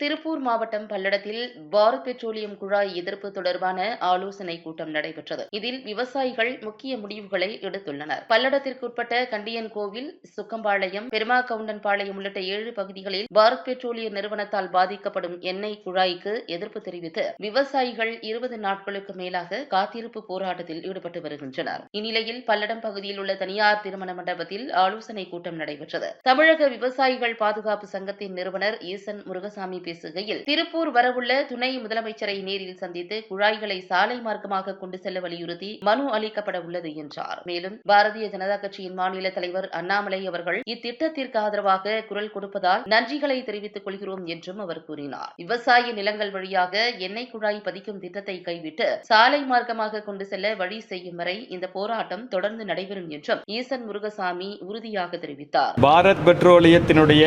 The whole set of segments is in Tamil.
திருப்பூர் மாவட்டம் பல்லடத்தில் பாரத் பெட்ரோலியம் குழாய் எதிர்ப்பு தொடர்பான ஆலோசனைக் கூட்டம் நடைபெற்றது. இதில் விவசாயிகள் முக்கிய முடிவுகளை எடுத்துள்ளனர். பல்லடத்திற்குட்பட்ட கண்டியன் கோவில் சுக்கம்பாளையம் பெருமாக்கவுண்டன்பாளையம் உள்ளிட்ட ஏழு பகுதிகளில் பாரத் பெட்ரோலிய நிறுவனத்தால் பாதிக்கப்படும் எண்ணெய் குழாய்க்கு எதிர்ப்பு தெரிவித்து விவசாயிகள் இருபது நாட்களுக்கு மேலாக காத்திருப்பு போராட்டத்தில் ஈடுபட்டு வருகின்றனர். இந்நிலையில் பல்லடம் பகுதியில் உள்ள தனியார் திருமண மண்டபத்தில் ஆலோசனைக் கூட்டம் நடைபெற்றது. தமிழக விவசாயிகள் பாதுகாப்பு சங்கத்தின் நிறுவனர் ஈசன் முருகசாமி பேசுகையில் திருப்பூர் வரவுள்ள துணை முதலமைச்சரை நேரில் சந்தித்து குழாய்களை சாலை மார்க்கமாக கொண்டு செல்ல வலியுறுத்தி மனு அளிக்கப்பட உள்ளது என்றார். மேலும் பாரதிய ஜனதா கட்சியின் மாநில தலைவர் அண்ணாமலை அவர்கள் இத்திட்டத்திற்கு ஆதரவாக குரல் கொடுப்பதால் நன்றிகளை தெரிவித்துக் கொள்கிறோம் என்றும் அவர் கூறினார். விவசாய நிலங்கள் வழியாக எண்ணெய் குழாய் பதிக்கும் திட்டத்தை கைவிட்டு சாலை மார்க்கமாக கொண்டு செல்ல வழி செய்யும் வரை இந்த போராட்டம் தொடர்ந்து நடைபெறும் என்றும் ஈசன் முருகசாமி உறுதியாக தெரிவித்தார். பாரத் பெட்ரோலியத்தினுடைய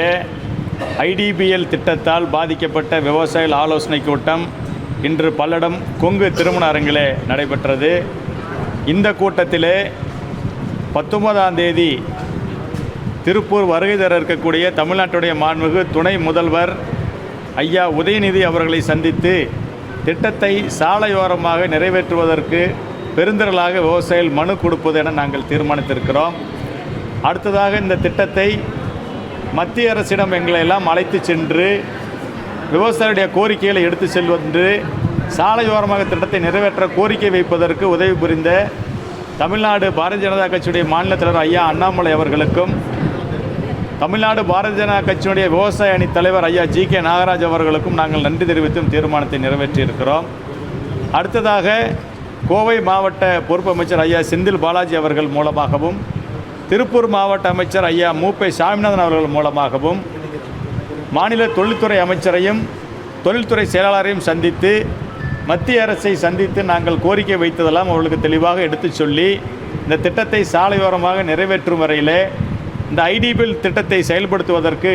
ஐடிபிஎல் திட்டத்தால் பாதிக்கப்பட்ட விவசாயிகள் ஆலோசனை கூட்டம் இன்று பல்லடம் கொங்கு திருமண அரங்கிலே நடைபெற்றது. இந்த கூட்டத்திலே பத்தொன்பதாம் தேதி திருப்பூர் வருகை தர இருக்கக்கூடிய தமிழ்நாட்டுடைய மாண்புமிகு துணை முதல்வர் ஐயா உதயநிதி அவர்களை சந்தித்து திட்டத்தை சாலையோரமாக நிறைவேற்றுவதற்கு பெருந்திரளாக விவசாயிகள் மனு கொடுப்பது என நாங்கள் தீர்மானித்திருக்கிறோம். அடுத்ததாக இந்த திட்டத்தை மத்திய அரசிடம் எங்களை எல்லாம் அழைத்து சென்று விவசாயியுடைய கோரிக்கைகளை எடுத்து செல்வென்று சாலையோரமாக திட்டத்தை நிறைவேற்ற கோரிக்கை வைப்பதற்கு உதவி புரிந்த தமிழ்நாடு பாரதிய ஜனதா கட்சியுடைய மாநில தலைவர் ஐயா அண்ணாமலை அவர்களுக்கும் தமிழ்நாடு பாரதிய ஜனதா கட்சியினுடைய விவசாய அணி தலைவர் ஐயா ஜி கே நாகராஜ் அவர்களுக்கும் நாங்கள் நன்றி தெரிவித்தும் தீர்மானத்தை நிறைவேற்றியிருக்கிறோம். அடுத்ததாக கோவை மாவட்ட பொறுப்பு அமைச்சர் ஐயா செந்தில் பாலாஜி அவர்கள் மூலமாகவும் திருப்பூர் மாவட்ட அமைச்சர் ஐயா மூப்பை சாமிநாதன் அவர்கள் மூலமாகவும் மாநில தொழில்துறை அமைச்சரையும் தொழில்துறை செயலாளரையும் சந்தித்து மத்திய அரசை சந்தித்து நாங்கள் கோரிக்கை வைத்ததெல்லாம் அவர்களுக்கு தெளிவாக எடுத்துச் சொல்லி இந்த திட்டத்தை சாலையோரமாக நிறைவேற்றும் வரையிலே இந்த ஐடிபிஎல் திட்டத்தை செயல்படுத்துவதற்கு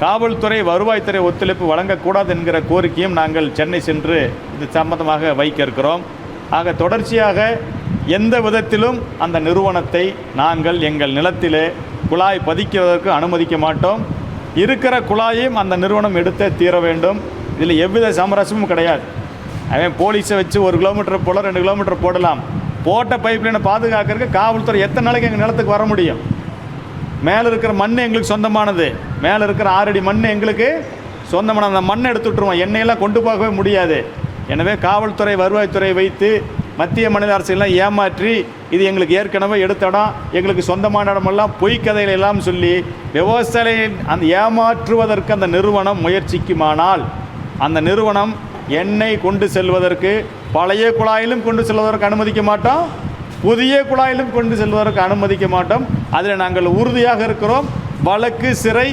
காவல்துறை வருவாய்த்துறை ஒத்துழைப்பு வழங்கக்கூடாது என்கிற கோரிக்கையும் நாங்கள் சென்னை சென்று இது சம்பந்தமாக வைக்க இருக்கிறோம். ஆக தொடர்ச்சியாக எந்த விதத்திலும் அந்த நிறுவனத்தை நாங்கள் எங்கள் நிலத்திலே குழாய் பதிக்கிறதற்கு அனுமதிக்க மாட்டோம். இருக்கிற குழாயையும் அந்த நிறுவனம் எடுத்தே தீர வேண்டும். இதில் எவ்வித சமரசமும் கிடையாது. அவன் போலீஸை வச்சு ஒரு கிலோமீட்டர் போல ரெண்டு கிலோமீட்டர் போடலாம். போட்ட பைப் லைனை பாதுகாக்கிறதுக்கு காவல்துறை எத்தனை நாளைக்கு எங்கள் நிலத்துக்கு வர முடியும்? மேலே இருக்கிற மண் எங்களுக்கு சொந்தமானது. மேலே இருக்கிற ஆறடி மண் எங்களுக்கு சொந்தமான அந்த மண்ணை எடுத்து விட்டுருவோம். எண்ணெயெல்லாம் கொண்டு போகவே முடியாது. எனவே காவல்துறை வருவாய்த்துறை வைத்து மத்திய மாநில அரசெல்லாம் ஏமாற்றி இது எங்களுக்கு ஏற்கனவே எடுத்த இடம் எங்களுக்கு சொந்தமான இடமெல்லாம் பொய் கதைகள் எல்லாம் சொல்லி விவசாய அந்த ஏமாற்றுவதற்கு அந்த நிறுவனம் முயற்சிக்குமானால் அந்த நிறுவனம் எண்ணெய் கொண்டு செல்வதற்கு பழைய குழாயிலும் கொண்டு செல்வதற்கு அனுமதிக்க மாட்டோம் புதிய குழாயிலும் கொண்டு செல்வதற்கு அனுமதிக்க மாட்டோம். அதில் நாங்கள் உறுதியாக இருக்கிறோம். வழக்கு சிறை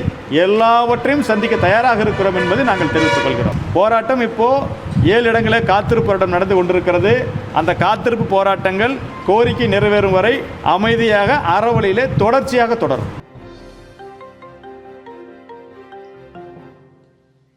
எல்லாவற்றையும் சந்திக்க தயாராக இருக்கிறோம் என்பதை நாங்கள் தெரிவித்துக் கொள்கிறோம். போராட்டம் இப்போது ஏழு இடங்களில் காத்திருப்பு போராட்டம் நடந்து கொண்டிருக்கிறது. அந்த காத்திருப்பு போராட்டங்கள் கோரிக்கை நிறைவேறும் வரை அமைதியாக அறவழியிலே தொடர்ச்சியாக தொடரும்.